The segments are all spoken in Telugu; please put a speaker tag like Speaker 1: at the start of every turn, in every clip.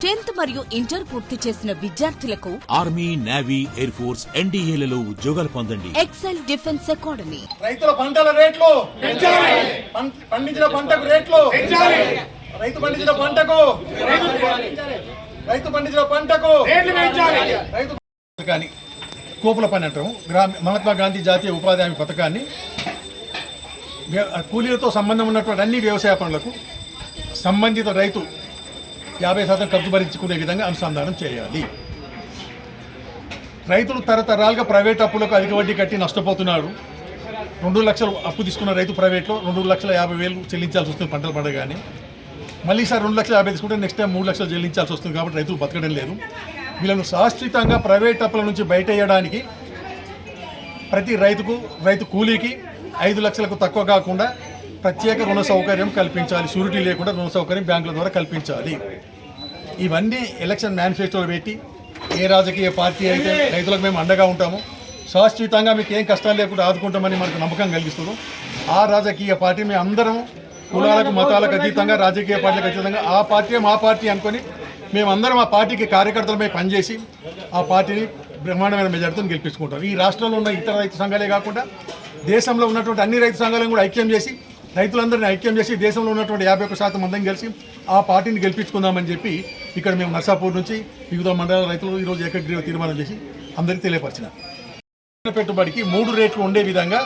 Speaker 1: టెన్త్ మరియు ఇంటర్ పూర్తి చేసిన విద్యార్థులకు
Speaker 2: ఆర్మీ నేవీ ఎయిర్ ఫోర్స్ ఎన్డీఏలలో ఉద్యోగాలు పొందండి.
Speaker 1: Excel defence academy.
Speaker 3: రైతుల పంటల రేట్లు. పండించిన పంటకు రేట్లు. రైతు పండించిన పంటకు. రైతు పండించిన పంటకు. రైతు కానీ కోపుల పని అంటాము. గ్రామ మహాత్మా గాంధీ జాతీయ ఉపాధి హామీ పథకాన్ని వ్య- కూలీలతో సంబంధం ఉన్నటువంటి అన్ని వ్యవసాయ పనులకు సంబంధిత రైతు యాభై శాతం ఖర్చు భరించుకునే విధంగా అనుసంధానం చేయాలి. రైతులు తరతరాలుగా ప్రైవేట్ అప్పులకు అధిక వడ్డీ కట్టి నష్టపోతున్నారు. రెండు లక్షలు అప్పు తీసుకున్న రైతు ప్రైవేట్లో రెండు లక్షల యాభై వేలు చెల్లించాల్సి వస్తుంది పంటలు పడగానే. మళ్ళీ సార్ రెండు లక్షల యాభై తీసుకుంటే నెక్స్ట్ టైం మూడు లక్షలు చెల్లించాల్సి వస్తుంది కాబట్టి రైతులు బతకడం లేదు. వీళ్ళను శాశ్వతంగా ప్రైవేట్ అప్పుల నుంచి బయటేయడానికి ప్రతి రైతుకు రైతు కూలీకి ఐదు లక్షలకు తక్కువ కాకుండా ప్రత్యేక రుణ సౌకర్యం కల్పించాలి. షూరిటీ లేకుండా రుణ సౌకర్యం బ్యాంకుల ద్వారా కల్పించాలి. ఇవన్నీ ఎలక్షన్ మేనిఫెస్టోలో పెట్టి ఏ రాజకీయ పార్టీ అయితే రైతులకు మేము అండగా ఉంటాము శాశ్వతంగా మీకు ఏం కష్టాలు లేకుండా ఆదుకుంటామని మనకు నమ్మకం కలిగిస్తున్నాం ఆ రాజకీయ పార్టీ మేము అందరం కులాలకు మతాలకు అతీతంగా రాజకీయ పార్టీలకు అతీతంగా ఆ పార్టీ మా పార్టీ అనుకొని మేమందరం ఆ పార్టీకి కార్యకర్తలపై పనిచేసి ఆ పార్టీని బ్రహ్మాండమైన మెజార్టీతో గెలిపించుకుంటాం. ఈ రాష్ట్రంలో ఉన్న ఇతర రైతు సంఘాలే కాకుండా దేశంలో ఉన్నటువంటి అన్ని రైతు సంఘాలను కూడా ఐక్యం చేసి రైతులందరినీ ఐక్యం చేసి దేశంలో ఉన్నటువంటి యాభై ఒక్క శాతం మందిని కలిసి ఆ పార్టీని గెలిపించుకుందామని చెప్పి ఇక్కడ మేము నర్సాపూర్ నుంచి వివిధ మండలాల రైతులు ఈరోజు ఏకగ్రీవ తీర్మానం చేసి అందరికీ తెలియపరిచిన. పెట్టుబడికి మూడు రేట్లు ఉండే విధంగా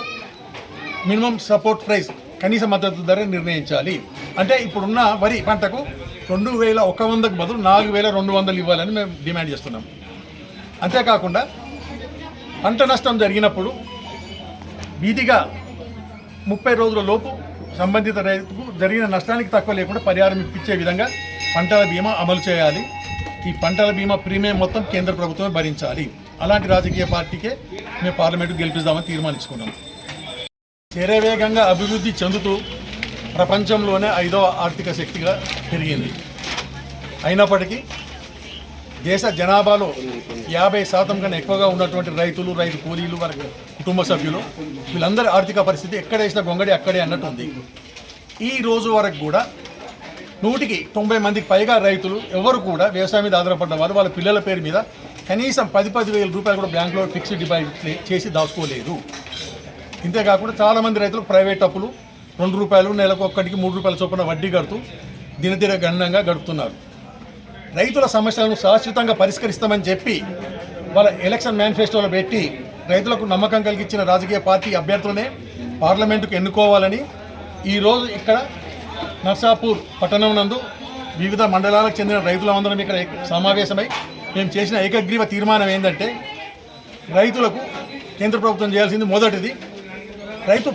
Speaker 3: మినిమం సపోర్ట్ ప్రైస్ కనీస మద్దతు ధర నిర్ణయించాలి. అంటే ఇప్పుడున్న వరి పంటకు రెండు వేల ఒక వందకు బదులు నాలుగు వేల రెండు వందలు ఇవ్వాలని మేము డిమాండ్ చేస్తున్నాం. అంతేకాకుండా పంట నష్టం జరిగినప్పుడు వీధిగా ముప్పై రోజుల లోపు సంబంధిత రైతుకు జరిగిన నష్టానికి తక్కువ లేకుండా పరిహారం ఇప్పించే విధంగా పంటల బీమా అమలు చేయాలి. ఈ పంటల బీమా ప్రీమియం మొత్తం కేంద్ర ప్రభుత్వమే భరించాలి. అలాంటి రాజకీయ పార్టీకే మేము పార్లమెంటు గెలిపిస్తామని తీర్మానించుకున్నాం. శరవేగంగా అభివృద్ధి చెందుతూ ప్రపంచంలోనే ఐదవ ఆర్థిక శక్తిగా పెరిగింది. అయినప్పటికీ దేశ జనాభాలో యాభై శాతం కన్నా ఎక్కువగా ఉన్నటువంటి రైతులు రైతు కూలీలు వారి కుటుంబ సభ్యులు వీళ్ళందరి ఆర్థిక పరిస్థితి ఎక్కడ వేసిన గొంగడి అక్కడే అన్నట్టు ఉంది. ఈ రోజు వరకు కూడా నూటికి తొంభై మందికి పైగా రైతులు ఎవరు కూడా వ్యవసాయం మీద ఆధారపడ్డ వారు వాళ్ళ పిల్లల పేరు మీద కనీసం పది పది వేల రూపాయలు కూడా బ్యాంకులో ఫిక్స్డ్ డిపాజిట్ చేసి దాచుకోలేదు. ఇంతేకాకుండా చాలామంది రైతులు ప్రైవేట్ అప్పులు రెండు రూపాయలు నెలకు ఒక్కటికి మూడు రూపాయల చొప్పున వడ్డీ కడుతూ దినదిన గణనంగా గడుపుతున్నారు. రైతుల సమస్యలను శాశ్వతంగా పరిష్కరిస్తామని చెప్పి వాళ్ళ ఎలక్షన్ మేనిఫెస్టోలో పెట్టి రైతులకు నమ్మకం కలిగించిన రాజకీయ పార్టీ అభ్యర్థులనే పార్లమెంటుకు ఎన్నుకోవాలని ఈరోజు ఇక్కడ నర్సాపూర్ పట్టణం నందు వివిధ మండలాలకు చెందిన రైతులందరం ఇక్కడ సమావేశమై మేము చేసిన ఏకగ్రీవ తీర్మానం ఏంటంటే రైతులకు కేంద్ర ప్రభుత్వం చేయాల్సింది మొదటిది. రైతు